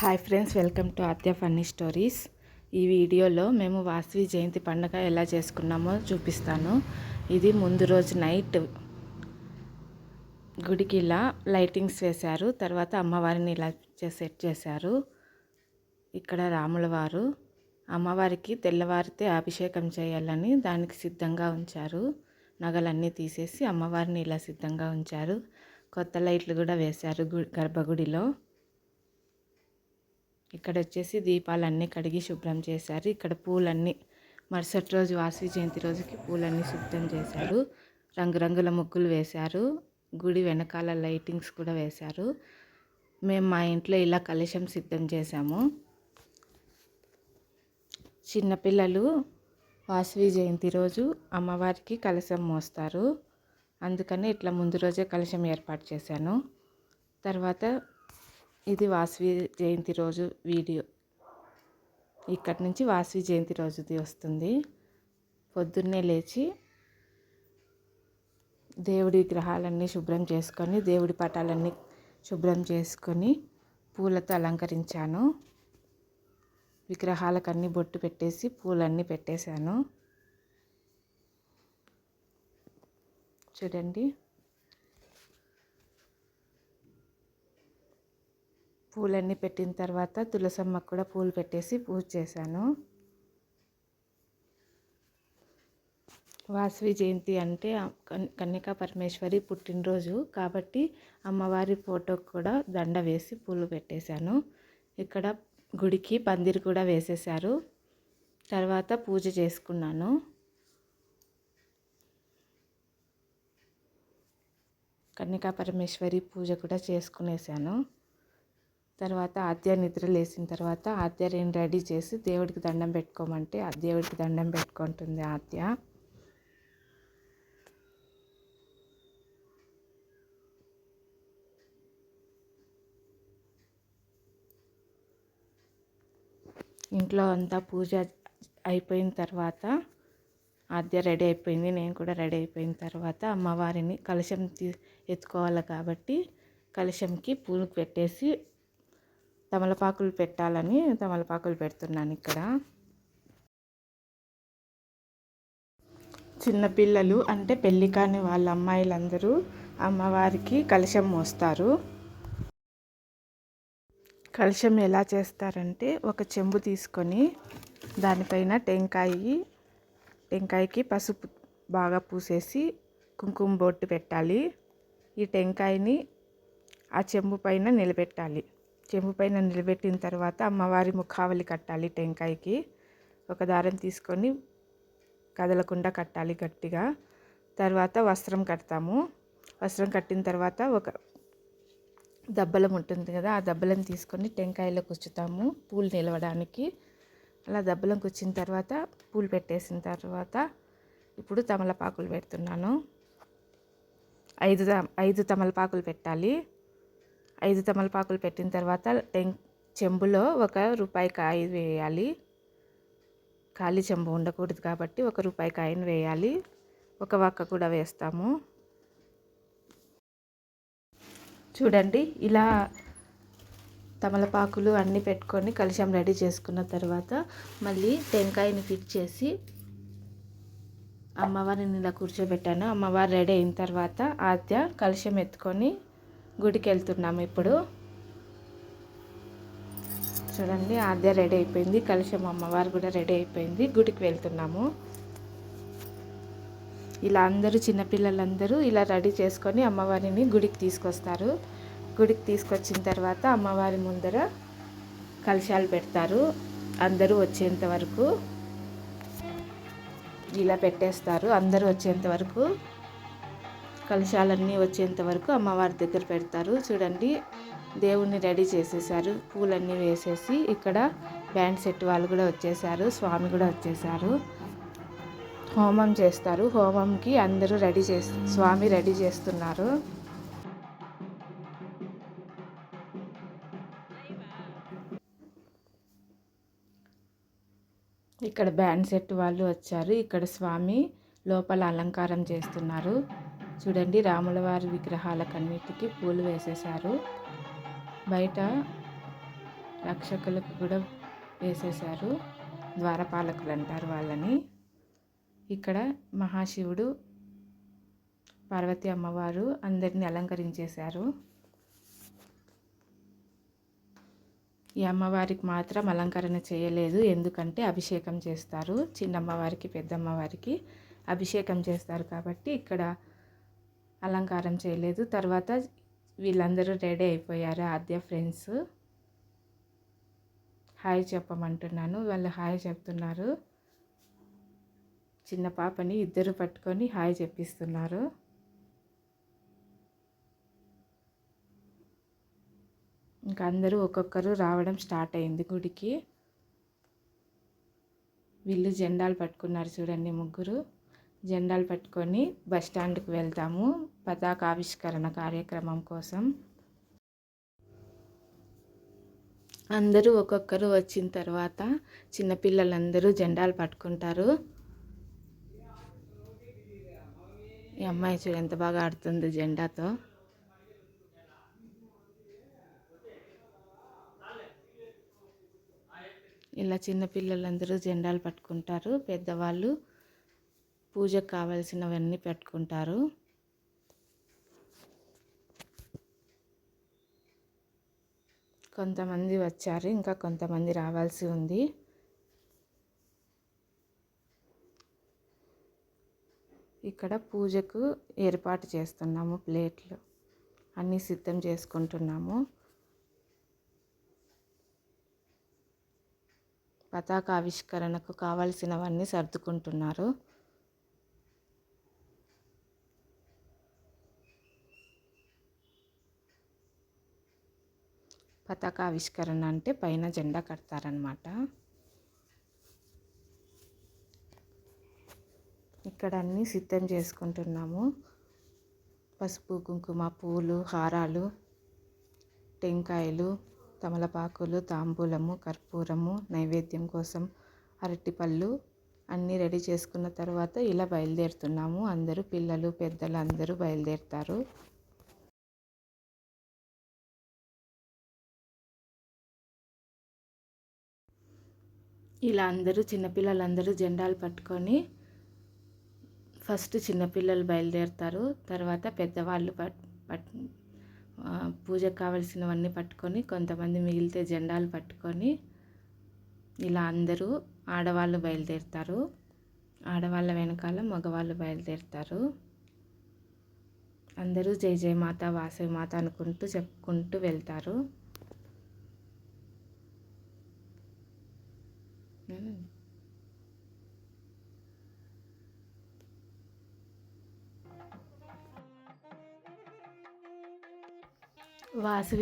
Hi friends welcome to Adya funny stories ఈ వీడియోలో మేము వాసవి జయంతి పండుగ ఎలా చేసుకున్నామో చూపిస్తాను. ఇది ముందు రోజు నైట్ గుడికి ఇలా లైటింగ్స్ వేశారు. తర్వాత అమ్మవారిని ఇలా సెట్ చేశారు. ఇక్కడ రాముల వారు అమ్మవారికి తెల్లవారితే అభిషేకం చేయాలని దానికి సిద్ధంగా ఉంచారు. నగలన్నీ తీసేసి అమ్మవారిని ఇలా సిద్ధంగా ఉంచారు. కొత్త లైట్లు కూడా వేశారు గర్భగుడిలో. ఇక్కడ వచ్చేసి దీపాలన్నీ కడిగి శుభ్రం చేశారు. ఇక్కడ పూలన్నీ మరుసటి రోజు వాసవి జయంతి రోజుకి పూలన్నీ శుభ్రం చేశారు. రంగురంగుల ముగ్గులు వేశారు. గుడి వెనకాల లైటింగ్స్ కూడా వేశారు. మేము మా ఇంట్లో ఇలా కలశం సిద్ధం చేశాము. చిన్నపిల్లలు వాసవి జయంతి రోజు అమ్మవారికి కలశం మోస్తారు. అందుకని ఇట్లా ముందు రోజే కలశం ఏర్పాటు చేశాను. తర్వాత ఇది వాసవి జయంతి రోజు వీడియో. ఇక్కడి నుంచి వాసవి జయంతి రోజుది వస్తుంది. పొద్దున్నే లేచి దేవుడి విగ్రహాలన్నీ శుభ్రం చేసుకొని దేవుడి పటాలన్నీ శుభ్రం చేసుకొని పూలతో అలంకరించాను. విగ్రహాలకన్నీ బొట్టు పెట్టేసి పూలన్నీ పెట్టేశాను. చూడండి. పూలన్నీ పెట్టిన తర్వాత తులసమ్మకు కూడా పూలు పెట్టేసి పూజ చేశాను. వాసవి జయంతి అంటే కన్యకా పరమేశ్వరి పుట్టినరోజు కాబట్టి అమ్మవారి ఫోటోకి కూడా దండ వేసి పూలు పెట్టేశాను. ఇక్కడ గుడికి పందిరి కూడా వేసేసారు తర్వాత పూజ చేసుకున్నాను. కన్యకా పరమేశ్వరి పూజ కూడా చేసుకునేసాను తర్వాత ఆద్య నిద్ర లేచిన తర్వాత ఆద్య రెడీ చేసి దేవుడికి దండం పెట్టుకోమంటే ఆ దేవుడికి దండం పెట్టుకుంటుంది ఆద్య. ఇంట్లో అంతా పూజ అయిపోయిన తర్వాత ఆద్య రెడీ అయిపోయింది నేను కూడా రెడీ అయిపోయిన తర్వాత అమ్మవారిని కలశం తీ ఎత్తుకోవాలి కాబట్టి కలశంకి పూలు పెట్టేసి తమలపాకులు పెట్టాలని తమలపాకులు పెడుతున్నాను ఇక్కడ. చిన్నపిల్లలు అంటే పెళ్ళి కాని వాళ్ళ అమ్మాయిలందరూ అమ్మవారికి కలశం మోస్తారు. కలశం ఎలా చేస్తారంటే ఒక చెంబు తీసుకొని దానిపైన టెంకాయ టెంకాయకి పసుపు బాగా పూసేసి కుంకుమ బొట్టు పెట్టాలి. ఈ టెంకాయని ఆ చెంబు పైన నిలబెట్టాలి. చెంబు పైన నిలబెట్టిన తర్వాత అమ్మవారి ముఖావలి కట్టాలి టెంకాయకి. ఒక దారం తీసుకొని కదలకుండా కట్టాలి గట్టిగా. తర్వాత వస్త్రం కడతాము. వస్త్రం కట్టిన తర్వాత ఒక దబ్బలం ఉంటుంది కదా ఆ దబ్బలం తీసుకొని టెంకాయలో కూర్చుతాము పూలు నిలవడానికి. అలా దబ్బలం కూర్చిన తర్వాత పూలు పెట్టేసిన తర్వాత ఇప్పుడు తమలపాకులు పెడుతున్నాను. ఐదు ఐదు తమలపాకులు పెట్టాలి. ఐదు తమలపాకులు పెట్టిన తర్వాత టెం చెంబులో ఒక రూపాయి కాయ వేయాలి. ఖాళీ చెంబు ఉండకూడదు కాబట్టి ఒక రూపాయి కాయను వేయాలి. ఒక వక్క కూడా వేస్తాము. చూడండి ఇలా తమలపాకులు అన్నీ పెట్టుకొని కలిశం రెడీ చేసుకున్న తర్వాత మళ్ళీ టెంకాయని ఫిట్ చేసి అమ్మవారిని ఇలా కూర్చోబెట్టాను. అమ్మవారు రెడీ అయిన తర్వాత ఆద్య కలిశం ఎత్తుకొని గుడికి వెళ్తున్నాము ఇప్పుడు. చూడండి ఆద్య రెడీ అయిపోయింది. కలుషం అమ్మవారు కూడా రెడీ అయిపోయింది. గుడికి వెళ్తున్నాము. ఇలా అందరూ చిన్నపిల్లలందరూ ఇలా రెడీ చేసుకొని అమ్మవారిని గుడికి తీసుకొస్తారు. గుడికి తీసుకొచ్చిన తర్వాత అమ్మవారి ముందర కలశాలు పెడతారు. అందరూ వచ్చేంత వరకు ఇలా పెట్టేస్తారు. అందరూ వచ్చేంత వరకు కలశాలన్నీ వచ్చేంత వరకు అమ్మవారి దగ్గర పెడతారు. చూడండి దేవుణ్ణి రెడీ చేసేసారు. పూలన్నీ వేసేసి ఇక్కడ బ్యాండ్ సెట్ వాళ్ళు కూడా వచ్చేసారు. స్వామి కూడా వచ్చేసారు. హోమం చేస్తారు. హోమంకి అందరూ రెడీ చేసి స్వామి రెడీ చేస్తున్నారు. ఇక్కడ బ్యాండ్ సెట్ వాళ్ళు వచ్చారు. ఇక్కడ స్వామి లోపల అలంకారం చేస్తున్నారు. చూడండి రాములవారి విగ్రహాలకన్నిటికీ పూలు వేసేశారు. బయట రక్షకులకు కూడా వేసేశారు. ద్వారపాలకులు అంటారు వాళ్ళని. ఇక్కడ మహాశివుడు పార్వతి అమ్మవారు అందరిని అలంకరించేశారు. ఈ అమ్మవారికి మాత్రం అలంకరణ చేయలేదు ఎందుకంటే అభిషేకం చేస్తారు. చిన్నమ్మవారికి పెద్దమ్మవారికి అభిషేకం చేస్తారు కాబట్టి ఇక్కడ అలంకారం చేయలేదు. తర్వాత వీళ్ళందరూ రెడీ అయిపోయారు ఆద్య ఫ్రెండ్స్. హాయ్ చెప్పమంటున్నాను. వాళ్ళు హాయ్ చెప్తున్నారు. చిన్న పాపని ఇద్దరు పట్టుకొని హాయ్ చెప్పిస్తున్నారు. ఇంకా అందరూ ఒక్కొక్కరు రావడం స్టార్ట్ అయింది గుడికి. వీళ్ళు జెండాలు పట్టుకున్నారు చూడండి ముగ్గురు. జెండాలు పట్టుకొని బస్ స్టాండ్కి వెళ్తాము. పతాక ఆవిష్కరణ కార్యక్రమం కోసం. అందరూ ఒక్కొక్కరు వచ్చిన తర్వాత చిన్నపిల్లలందరూ జెండాలు పట్టుకుంటారు. ఈ అమ్మాయి చూడు ఎంత బాగా ఆడుతుంది జెండాతో. ఇలా చిన్నపిల్లలందరూ జెండాలు పట్టుకుంటారు. పెద్దవాళ్ళు పూజకు కావాల్సినవన్నీ పెట్టుకుంటారు. కొంతమంది వచ్చారు ఇంకా కొంతమంది రావాల్సి ఉంది. ఇక్కడ పూజకు ఏర్పాటు చేస్తున్నాము ప్లేట్లు అన్నీ సిద్ధం చేసుకుంటున్నాము. పతాక ఆవిష్కరణకు కావాల్సినవన్నీ సర్దుకుంటున్నారు. పతాక ఆవిష్కరణ అంటే పైన జెండా కడతారనమాట ఇక్కడ అన్నీ సిద్ధం చేసుకుంటున్నాము. పసుపు కుంకుమ పూలు హారాలు టెంకాయలు తమలపాకులు తాంబూలము కర్పూరము నైవేద్యం కోసం అరటిపళ్ళు అన్నీ రెడీ చేసుకున్న తర్వాత ఇలా బయలుదేరుతున్నాము. అందరూ పిల్లలు పెద్దలు అందరూ బయలుదేరుతారు. ఇలా అందరూ చిన్నపిల్లలందరూ జెండాలు పట్టుకొని ఫస్ట్ చిన్నపిల్లలు బయలుదేరుతారు. తర్వాత పెద్దవాళ్ళు పట్ పట్ పూజకు కావలసినవన్నీ పట్టుకొని కొంతమంది మిగిలితే జెండాలు పట్టుకొని ఇలా అందరూ ఆడవాళ్ళు బయలుదేరుతారు. ఆడవాళ్ళ వెనకాల మగవాళ్ళు బయలుదేరుతారు. అందరూ జై జయ మాత వాసవి మాత అనుకుంటూ చెప్పుకుంటూ వెళ్తారు. వాసవి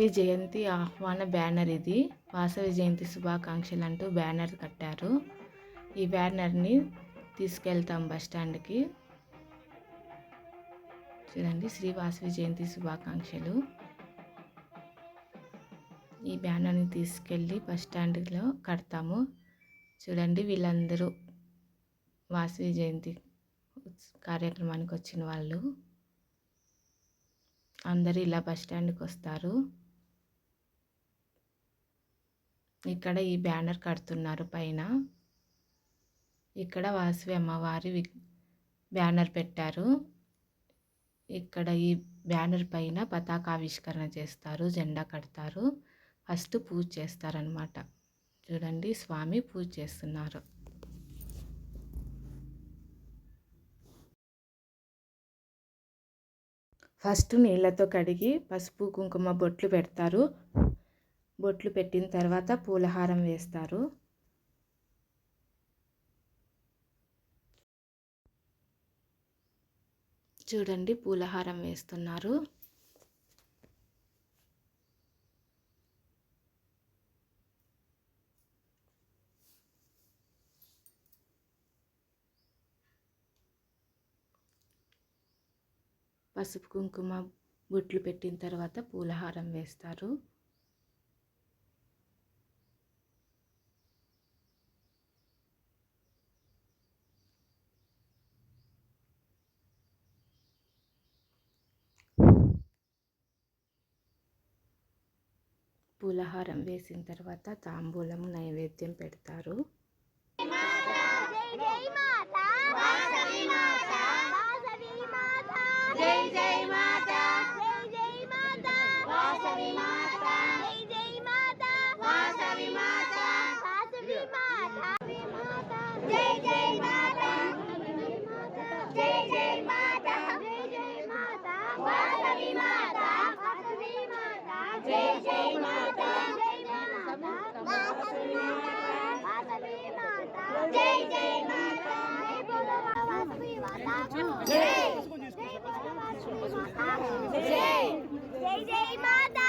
జయంతి ఆహ్వాన బ్యానర్ ఇది. వాసవి జయంతి శుభాకాంక్షలు అంటూ బ్యానర్ కట్టారు. ఈ బ్యానర్ని తీసుకెళ్తాం బస్ స్టాండ్కి. చూడండి శ్రీ వాసవి జయంతి శుభాకాంక్షలు. ఈ బ్యానర్ని తీసుకెళ్ళి బస్ స్టాండ్లో కడతాము. చూడండి వీళ్ళందరూ వాసవి జయంతి కార్యక్రమానికి వచ్చిన వాళ్ళు. అందరూ ఇలా బస్ స్టాండ్కి వస్తారు. ఇక్కడ ఈ బ్యానర్ కడుతున్నారు పైన. ఇక్కడ వాసవి అమ్మవారి బ్యానర్ పెట్టారు. ఇక్కడ ఈ బ్యానర్ పైన పతాకావిష్కరణ చేస్తారు జెండా కడతారు. ఫస్ట్ పూజ చేస్తారనమాట చూడండి స్వామి పూజ చేస్తున్నారు. ఫస్ట్ నీళ్ళతో కడిగి పసుపు కుంకుమ బొట్లు పెడతారు. బొట్లు పెట్టిన తర్వాత పూలహారం వేస్తారు. చూడండి పూలహారం వేస్తున్నారు. పసుపు కుంకుమ బొట్లు పెట్టిన తర్వాత పూలహారం వేస్తారు. పూలహారం వేసిన తర్వాత తాంబూలము నైవేద్యం పెడతారు జై జై మాతా వాసవి మాతా వాసవి మాతా జై జై మాతా జై జై మాతా వాసవి మాతా జై మాతా వాసవి మాతా వాసవి మాతా జై జై మాతా జై జై మాతా జై జై మాతా వాసవి మాతా వాసవి మాతా జై జై మాతా జై మాతా వాసవి మాతా వాసవి మాతా జై జై మాతా జై బోలో వాసవి మాతా జై జై జై జై మాతా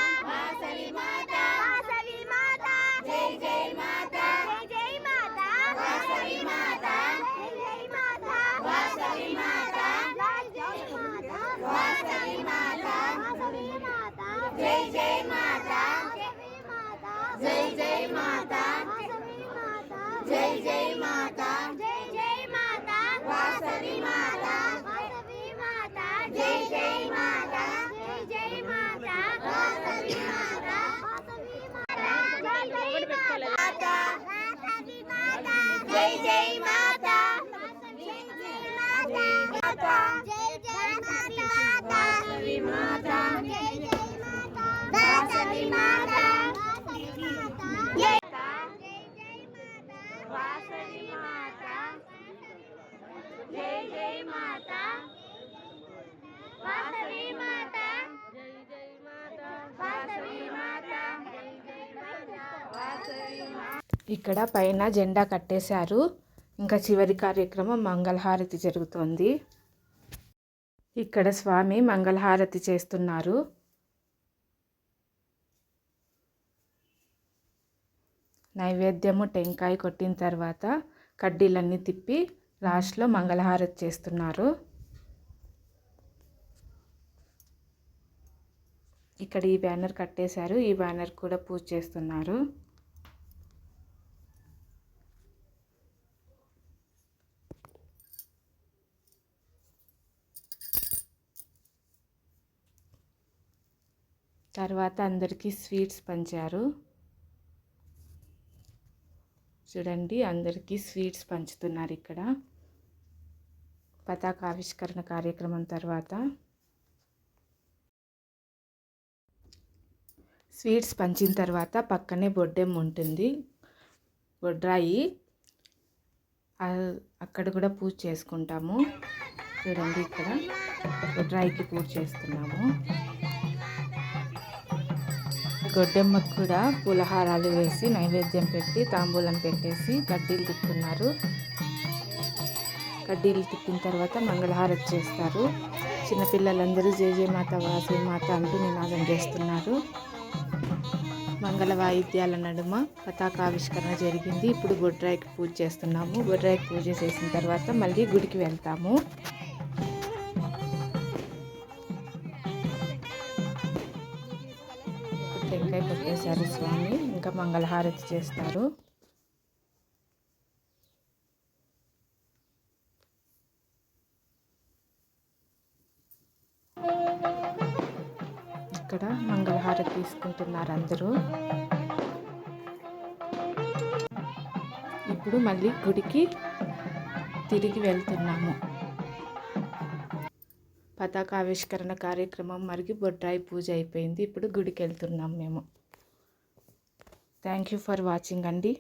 వాసవి మాతా వాసవి మాతా జై జై మాతా జై జై మాతా వాసవి మాతా జై జై మాతా వాసవి మాతా జై జై మాతా వాసవి మాతా వాసవి మాతా జై జై మాతా జై జై మాతా వాసవి మాతా జై జై మాతా జై జై మాతా వాసవి మాతా వాసవి మాతా జై జై మాతా జై జై మాతా వాసవి మాతా వాసవి మాతా జై జై మాతా వాసవి మాతా జై జై మాతా జై జై మాతా జై జై మాతా వాసవి మాతా జై జై మాతా వాసవి మాతా వాసవి మాతా జై జై మాతా వాసవి మాతా జై జై మాతా వాసవి మాతా జై జై మాతా వాసవి మాతా జై జై మాతా వాసవి మాతా ఇక్కడ పైన జెండా కట్టేశారు. ఇంకా చివరి కార్యక్రమం మంగళహారతి జరుగుతోంది. ఇక్కడ స్వామి మంగళహారతి చేస్తున్నారు. నైవేద్యము టెంకాయ కొట్టిన తర్వాత కడ్డీలన్నీ తిప్పి లాస్ట్లో మంగళహారతి చేస్తున్నారు. ఇక్కడ ఈ బ్యానర్ కట్టేశారు ఈ బ్యానర్ కూడా పూజ చేస్తున్నారు. తర్వాత అందరికీ స్వీట్స్ పంచారు. చూడండి అందరికీ స్వీట్స్ పంచుతున్నారు ఇక్కడ. పతాక ఆవిష్కరణ కార్యక్రమం తర్వాత. స్వీట్స్ పంచిన తర్వాత పక్కనే బొడ్డెమ్మ ఉంటుంది. బొడ్రాయి. అక్కడ కూడా పూజ చేసుకుంటాము. చూడండి ఇక్కడ. బొడ్రాయికి పూజ చేస్తున్నాము. గొడ్డెమ్మకు కూడా పూలహారాలు వేసి నైవేద్యం పెట్టి తాంబూలం పెట్టేసి కడ్డీలు తిప్పుతున్నారు. కడ్డీలు తిప్పిన తర్వాత మంగళహారతి చేస్తారు. చిన్నపిల్లలందరూ జయ జయ మాత అంటూ నినాదం చేస్తున్నారు. మంగళ వాయిద్యాల నడుమ పతాకావిష్కరణ జరిగింది. ఇప్పుడు గొడ్రాయికి పూజ చేస్తున్నాము. గొడ్రాయికి పూజ చేసిన తర్వాత మళ్ళీ గుడికి వెళ్తాము. టెంకాయ కొట్టేశారు స్వామి. ఇంకా మంగళహారతి చేస్తారు. ఇక్కడ మంగళహారతి తీసుకుంటున్నారు అందరూ. ఇప్పుడు మళ్ళీ గుడికి తిరిగి వెళ్తున్నాము. పతాక ఆవిష్కరణ కార్యక్రమం మరిగి బొడ్రాయి పూజ అయిపోయింది. ఇప్పుడు గుడికి వెళ్తున్నాం మేము. థ్యాంక్ యూ ఫర్ వాచింగ్ అండి.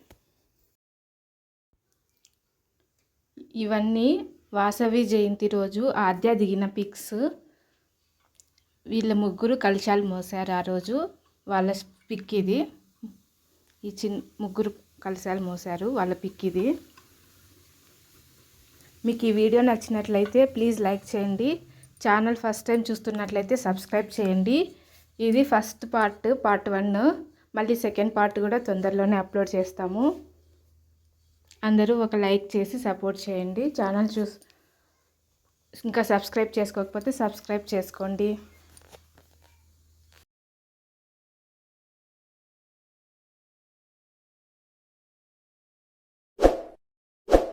ఇవన్నీ వాసవి జయంతి రోజు ఆద్య దిగిన పిక్స్. వీళ్ళ ముగ్గురు కలశాలు మోసారు ఆ రోజు. వాళ్ళ పిక్ ఇది. ఈ చిన్న ముగ్గురు కలశాలు మోసారు వాళ్ళ పిక్ ఇది. మీకు ఈ వీడియో నచ్చినట్లయితే ప్లీజ్ లైక్ చేయండి. ఛానల్ ఫస్ట్ టైం చూస్తున్నట్లయితే సబ్స్క్రైబ్ చేయండి. ఇది ఫస్ట్ పార్ట్ పార్ట్ వన్. మళ్ళీ సెకండ్ పార్ట్ కూడా తొందరలోనే అప్లోడ్ చేస్తాము. అందరూ ఒక లైక్ చేసి సపోర్ట్ చేయండి. ఛానల్ చూస్ ఇంకా సబ్స్క్రైబ్ చేసుకోకపోతే సబ్స్క్రైబ్ చేసుకోండి.